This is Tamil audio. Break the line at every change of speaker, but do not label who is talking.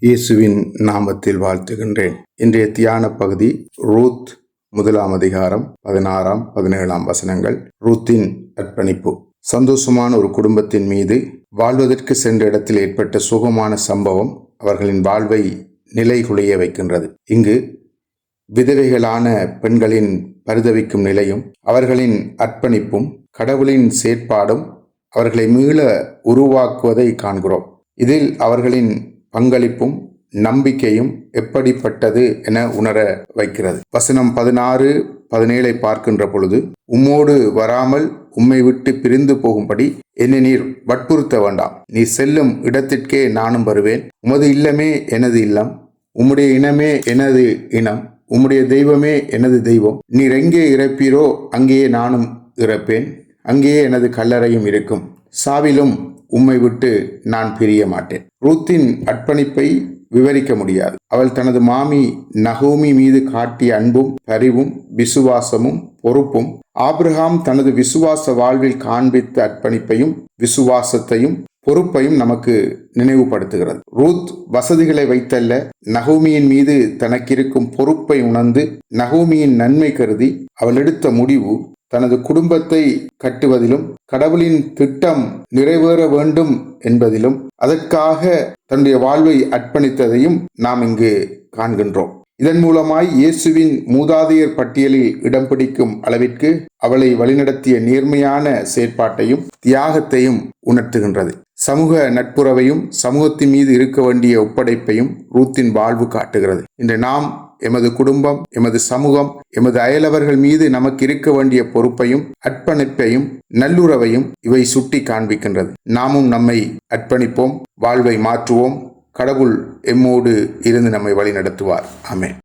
இயேசுவின் நாமத்தில் வாழ்த்துகின்றேன். இன்றைய தியான பகுதி ரூத் முதலாம் அதிகாரம் பதினாறாம் பதினேழாம் வசனங்கள். ரூத்தின் அர்ப்பணிப்பு. சந்தோஷமான ஒரு குடும்பத்தின் மீது வாழ்வதற்கு சென்ற இடத்தில் ஏற்பட்ட சுகமான சம்பவம் அவர்களின் வாழ்வை நிலைகுலைய வைக்கின்றது. இங்கு விதவைகளான பெண்களின் பரிதவிக்கும் நிலையும் அவர்களின் அர்ப்பணிப்பும் கடவுளின் செயற்பாடும் அவர்களை மீள உருவாக்குவதை காண்கிறோம். இதில் அவர்களின் பங்களிப்பும் நம்பிக்கையும் எப்படிப்பட்டது என உணர வைக்கிறது. வசனம் பதினாறு பதினேழை பார்க்கின்ற பொழுது உம்மோடு வராமல் உம்மை விட்டு பிரிந்து போகும்படி என்னை நீர் வற்புறுத்த வேண்டாம். நீ செல்லும் இடத்திற்கே நானும் வருவேன். உமது இல்லமே எனது இல்லம். உம்முடைய இனமே எனது இனம். உம்முடைய தெய்வமே எனது தெய்வம். நீர் எங்கே இறப்பீரோ அங்கேயே நானும் இறப்பேன். அங்கேயே எனது கல்லறையும் இருக்கும். சாவிலும் உம்மை விட்டு நான் பிரிய மாட்டேன். ரூத்தின் அர்ப்பணிப்பை விவரிக்க முடியாது. அவள் தனது மாமி நகோமி மீது காட்டிய அன்பும் பரிவும் விசுவாசமும் பொறுப்பும் ஆப்ரஹாம் தனது விசுவாச வாழ்வில் காண்பித்த அர்ப்பணிப்பையும் விசுவாசத்தையும் பொறுப்பையும் நமக்கு நினைவுபடுத்துகிறது. ரூத் வசதிகளை வைத்தல்ல. நகோமியின் மீது தனக்கிருக்கும் பொறுப்பை உணர்ந்து நகோமியின் நன்மை கருதி அவள் எடுத்த முடிவு தனது குடும்பத்தை கட்டுவதிலும் கடவுளின் திட்டம் நிறைவேற வேண்டும் என்பதிலும் அதற்காக தன்னுடைய வாழ்வை அர்ப்பணித்ததையும் நாம் இங்கு காண்கின்றோம். இதன் மூலமாய் இயேசுவின் மூதாதையர் பட்டியலில் இடம் பிடிக்கும் அளவிற்கு அவளை வழிநடத்திய நேர்மையான செயற்பாட்டையும் தியாகத்தையும் உணர்த்துகின்றது. சமூக நட்புறவையும் சமூகத்தின் மீது இருக்க வேண்டிய ஒப்படைப்பையும் ரூத்தின் வாழ்வு காட்டுகிறது. இன்று நாம் எமது குடும்பம் எமது சமூகம் எமது அயலவர்கள் மீது நமக்கு இருக்க வேண்டிய பொறுப்பையும் அர்ப்பணிப்பையும் நல்லுறவையும் இவை சுட்டி காண்பிக்கின்றது. நாமும் நம்மை அர்ப்பணிப்போம் வாழ்வை மாற்றுவோம் கடவுள் எம்மோடு இருந்து நம்மை வழி நடத்துவார் ஆமே